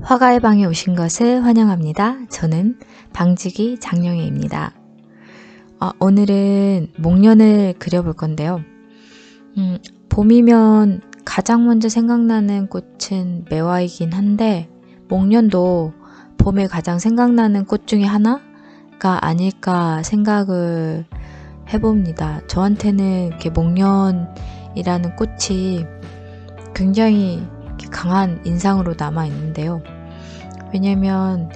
화가의 방에 오신 것을 환영합니다. 저는 방지기 장영애입니다. 아, 오늘은 목련을 그려볼 건데요. 음, 봄이면 가장 먼저 생각나는 꽃은 매화이긴 한데 목련도 봄에 가장 생각나는 꽃 중에 하나가 아닐까 생각을 해봅니다. 저한테는 이렇게 목련이라는 꽃이 굉장히 강한 인상으로 남아 있는데요. 왜냐면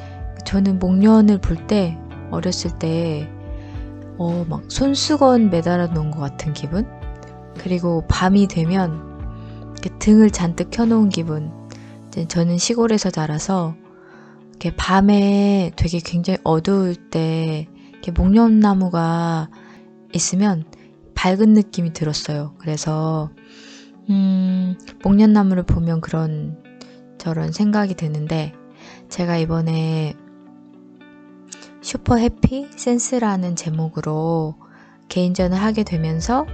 저는 목련을 볼 때 어렸을 때 어, 막 손수건 매달아 놓은 것 같은 기분? 그리고 밤이 되면 등을 잔뜩 켜놓은 기분. 저는 시골에서 자라서 이렇게 밤에 되게 굉장히 어두울 때 이렇게 목련나무가 있으면 밝은 느낌이 들었어요. 그래서 음, 목련나무를 보면 그런 저런 생각이 드는데 제가 이번에 슈퍼 해피 센스라는 제목으로 개인전을 하게 되면서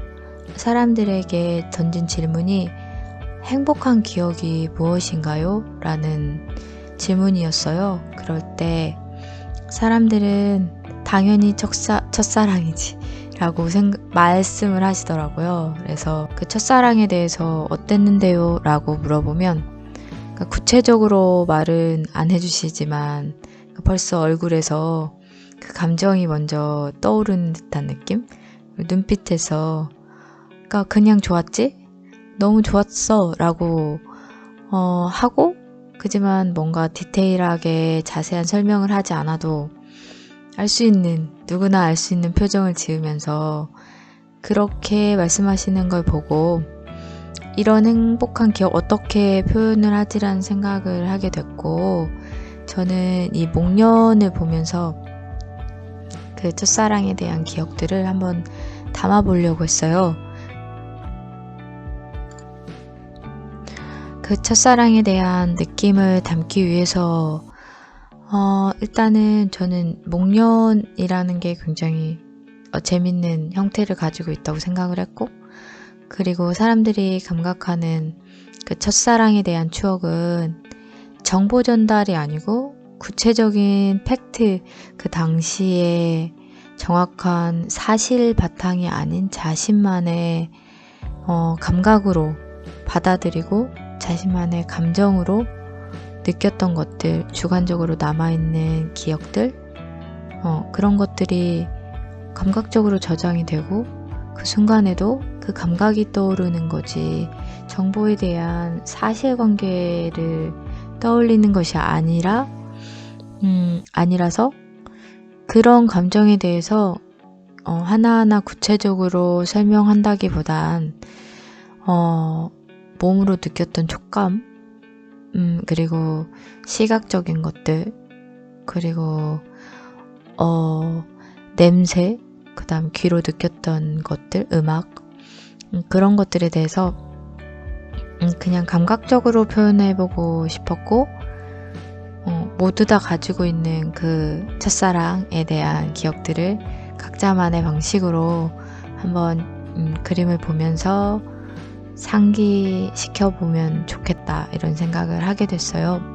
사람들에게 던진 질문이 행복한 기억이 무엇인가요? 라는 질문이었어요. 그럴 때 사람들은 당연히 첫사, 첫사랑이지 라고 생각, 말씀을 하시더라고요. 그래서 그 첫사랑에 대해서 어땠는데요? 라고 물어보면 그러니까 구체적으로 말은 안 해주시지만 벌써 얼굴에서 그 감정이 먼저 떠오르는 듯한 느낌? 눈빛에서 그러니까 그냥 좋았지? 너무 좋았어 라고 어, 하고 그지만 뭔가 디테일하게 자세한 설명을 하지 않아도 알 수 있는 누구나 알 수 있는 표정을 지으면서 그렇게 말씀하시는 걸 보고 이런 행복한 기억 어떻게 표현을 하지라는 생각을 하게 됐고 저는 이 목련을 보면서 그 첫사랑에 대한 기억들을 한번 담아 보려고 했어요. 그 첫사랑에 대한 느낌을 담기 위해서 어, 일단은 저는 목련이라는 게 굉장히 어, 재밌는 형태를 가지고 있다고 생각을 했고 그리고 사람들이 감각하는 그 첫사랑에 대한 추억은 정보 전달이 아니고 구체적인 팩트 그 당시에 정확한 사실 바탕이 아닌 자신만의 어, 감각으로 받아들이고 자신만의 감정으로 느꼈던 것들, 주관적으로 남아있는 기억들, 어, 그런 것들이 감각적으로 저장이 되고 그 순간에도 그 감각이 떠오르는 거지. 정보에 대한 사실관계를 떠올리는 것이 아니라 음, 아니라서 그런 감정에 대해서 어, 하나하나 구체적으로 설명한다기보단 어, 몸으로 느꼈던 촉감, 음, 그리고 시각적인 것들, 그리고 어, 냄새, 그 다음 귀로 느꼈던 것들, 음악, 음, 그런 것들에 대해서 음, 그냥 감각적으로 표현해보고 싶었고, 어, 모두 다 가지고 있는 그 첫사랑에 대한 기억들을 각자만의 방식으로 한번 음, 그림을 보면서 상기시켜 보면 좋겠다 이런 생각을 하게 됐어요.